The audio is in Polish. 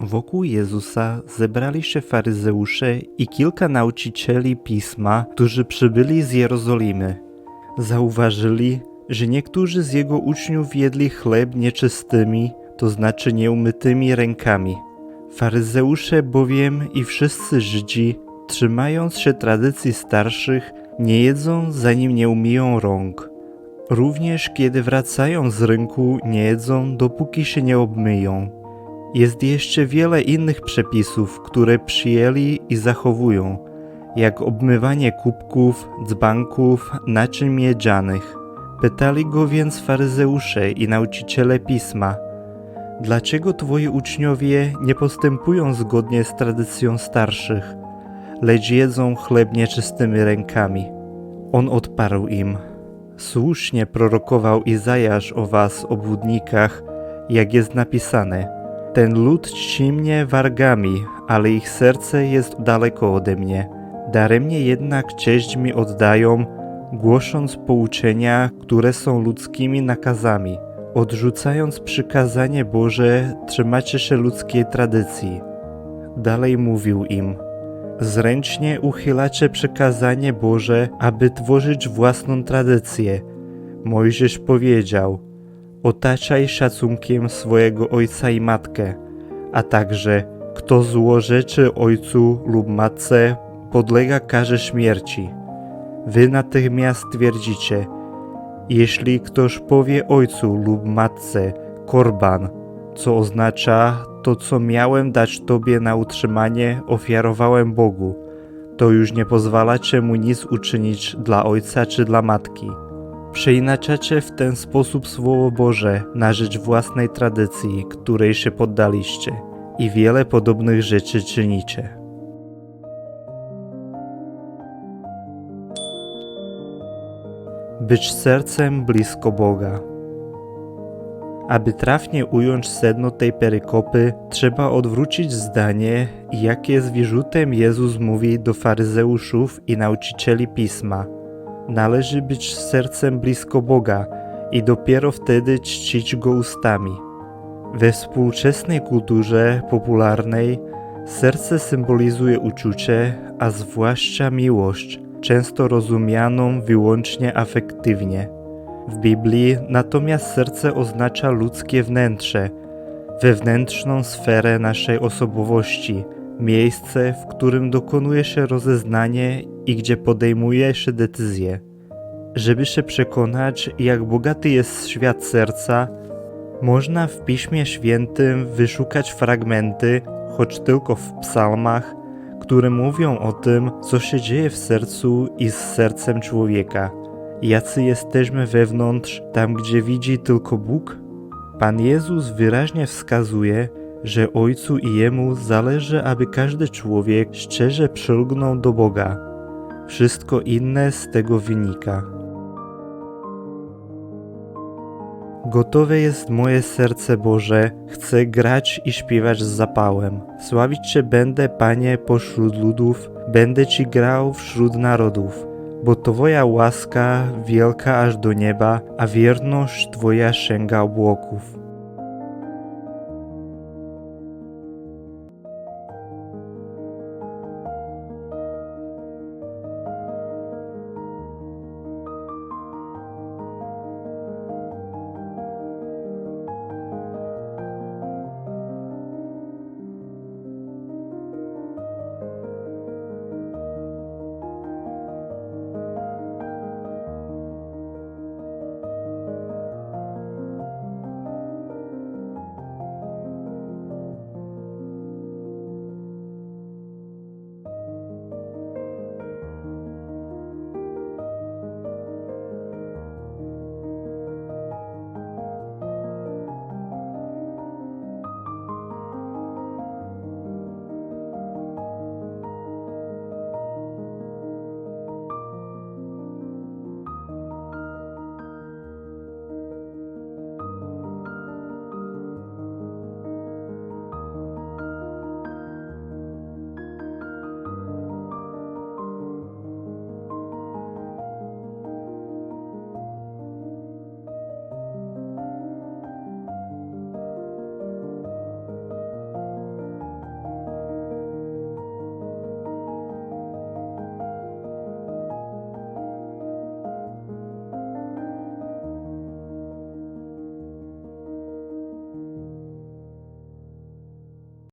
Wokół Jezusa zebrali się faryzeusze i kilka nauczycieli pisma, którzy przybyli z Jerozolimy. Zauważyli, że niektórzy z jego uczniów jedli chleb nieczystymi, to znaczy nieumytymi rękami. Faryzeusze bowiem i wszyscy Żydzi, trzymając się tradycji starszych, nie jedzą zanim nie umyją rąk. Również kiedy wracają z rynku, nie jedzą, dopóki się nie obmyją. Jest jeszcze wiele innych przepisów, które przyjęli i zachowują, jak obmywanie kubków, dzbanków, naczyń miedzianych. Pytali go więc faryzeusze i nauczyciele pisma, dlaczego twoi uczniowie nie postępują zgodnie z tradycją starszych, lecz jedzą chleb nieczystymi rękami? On odparł im, słusznie prorokował Izajasz o was, obłudnikach, jak jest napisane – ten lud czci mnie wargami, ale ich serce jest daleko ode mnie. Daremnie jednak cześć mi oddają, głosząc pouczenia, które są ludzkimi nakazami. Odrzucając przykazanie Boże, trzymacie się ludzkiej tradycji. Dalej mówił im: Zręcznie uchylacie przykazanie Boże, aby tworzyć własną tradycję. Mojżesz powiedział: Otaczaj szacunkiem swojego ojca i matkę, a także kto złorzeczy ojcu lub matce, podlega karze śmierci. Wy natychmiast twierdzicie, jeśli ktoś powie ojcu lub matce korban, co oznacza to, co miałem dać tobie na utrzymanie, ofiarowałem Bogu, to już nie pozwalacie mu nic uczynić dla ojca czy dla matki. Przeinaczacie w ten sposób Słowo Boże na rzecz własnej tradycji, której się poddaliście i wiele podobnych rzeczy czynicie. Być sercem blisko Boga. Aby trafnie ująć sedno tej perykopy, trzeba odwrócić zdanie, jakie z wyrzutem Jezus mówi do faryzeuszów i nauczycieli pisma – należy być sercem blisko Boga i dopiero wtedy czcić Go ustami. We współczesnej kulturze popularnej serce symbolizuje uczucie, a zwłaszcza miłość, często rozumianą wyłącznie afektywnie. W Biblii natomiast serce oznacza ludzkie wnętrze, wewnętrzną sferę naszej osobowości, miejsce, w którym dokonuje się rozeznanie i gdzie podejmuje się decyzje. Żeby się przekonać, jak bogaty jest świat serca, można w Piśmie Świętym wyszukać fragmenty, choć tylko w psalmach, które mówią o tym, co się dzieje w sercu i z sercem człowieka. Jacy jesteśmy wewnątrz, tam gdzie widzi tylko Bóg? Pan Jezus wyraźnie wskazuje, że Ojcu i Jemu zależy, aby każdy człowiek szczerze przylgnął do Boga. Wszystko inne z tego wynika. Gotowe jest moje serce Boże, chcę grać i śpiewać z zapałem. Sławić Cię będę, Panie, pośród ludów, będę Ci grał wśród narodów, bo Twoja łaska wielka aż do nieba, a wierność Twoja sięga obłoków.